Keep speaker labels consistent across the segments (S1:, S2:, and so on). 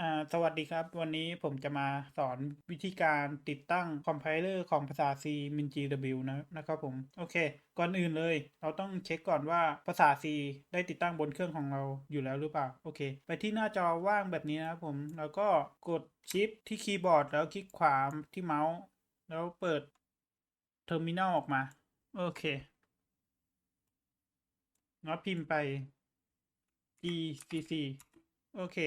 S1: อ่าสวัสดีครับ วันนี้ผมจะมาสอนวิธีการติดตั้งคอมไพเลอร์ของภาษา C min GW นะนะครับผม โอเค ก่อนอื่นเลย เราต้องเช็คก่อนว่าภาษา C ได้ติดตั้งบนเครื่องของเราอยู่แล้วหรือเปล่า โอเค ไปที่หน้าจอว่างแบบนี้นะครับผม แล้วก็กดชิปที่คีย์บอร์ด แล้วคลิกขวาที่เมาส์ แล้วเปิดเทอร์มินอลออกมา โอเคแล้วพิมพ์ไป ECC โอเค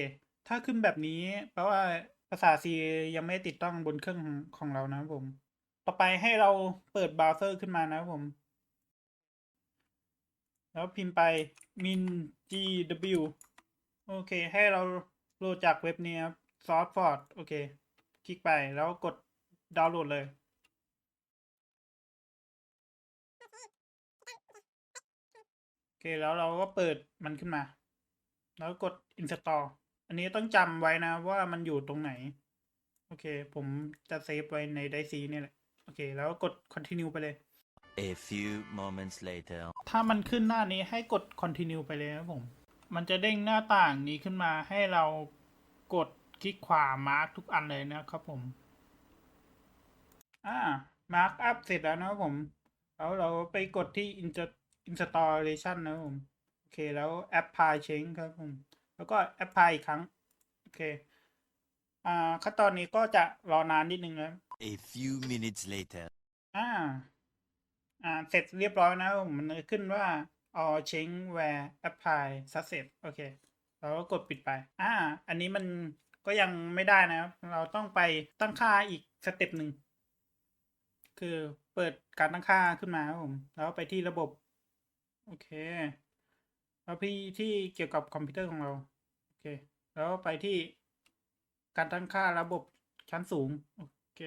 S1: ถ้าขึ้นแบบนี้แปลว่าภาษา C ยังไม่ติดตั้งบนเครื่องของเรานะผม ต่อไปให้เราเปิดเบราว์เซอร์ขึ้นมานะผม แล้วพิมพ์ไป min gw โอเค ให้เราโหลดจากเว็บนี้ครับ sourceforge โอเค คลิกไปแล้วกดดาวน์โหลดเลยโอเค แล้วเราก็เปิดมันขึ้นมา แล้วกด install อันนี้ต้องจำไว้นะว่ามันอยู่ตรงไหน โอเค ผมจะเซฟไว้ในไดซีนี่ยแหละ โอเค แล้วกด continue ไปเลย
S2: A few moments later.
S1: ถ้ามันขึ้นหน้านี้ให้กด continue ไปเลยครับผม มันจะเด้งหน้าต่างนี้ขึ้นมาให้เรากดคลิกขวา mark ทุกอันเลยนะครับผม อ่า mark up เสร็จแล้วนะครับผม แล้วเราไปกดที่ Insta- installation นะครับผม โอเค แล้ว apply change ครับผม แล้วก็ apply อีกครั้ง โอเค อ่าขั้นตอนนี้ก็จะรอนานนิดนึงนะครับ
S2: A few minutes later.
S1: อ่า อ่า เสร็จเรียบร้อยนะครับผมมันจะขึ้นว่า all change where apply success โอเค เราก็กดปิดไป อ่า อันนี้มันก็ยังไม่ได้นะครับ เราต้องไปตั้งค่าอีกสเต็ปหนึ่ง คือเปิดการตั้งค่าขึ้นมาครับผม แล้วไปที่ระบบ โอเค แล้วพี่ที่เกี่ยวกับคอมพิวเตอร์ของเรา โอเค แล้วไปที่การตั้งค่าระบบชั้นสูง โอเค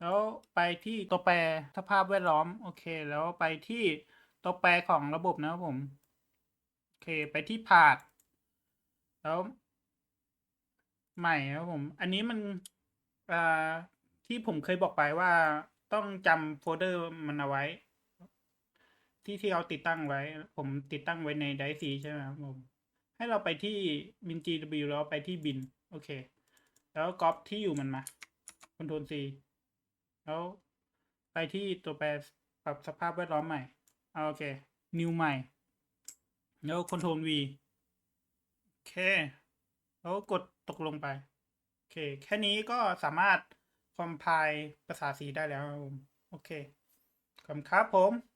S1: แล้วไปที่ตัวแปรสภาพแวดล้อม โอเค แล้วไปที่ตัวแปรของระบบนะครับผม โอเค ไปที่พาดแล้วใหม่นะครับผม อันนี้มันอ่าที่ผมเคยบอกไปว่าต้องจำโฟลเดอร์มันเอาไว้ ที่ที่เราติดตั้งไว้ ผมติดตั้งไว้ในไดซีใช่ไหมครับผมให้เราไปที่ bin gw แล้วไปที่บิน โอเค แล้วก๊อปที่อยู่มันมา Ctrl C แล้วไปที่ตัวแปรปรับสภาพแวดล้อมใหม่เอาโอเค new ใหม่ แล้ว Ctrl V โอเค แล้วกดตกลงไป โอเค แค่นี้ก็สามารถคอมไพล์ภาษา C ได้แล้วครับผมโอเคขอบคุณครับผม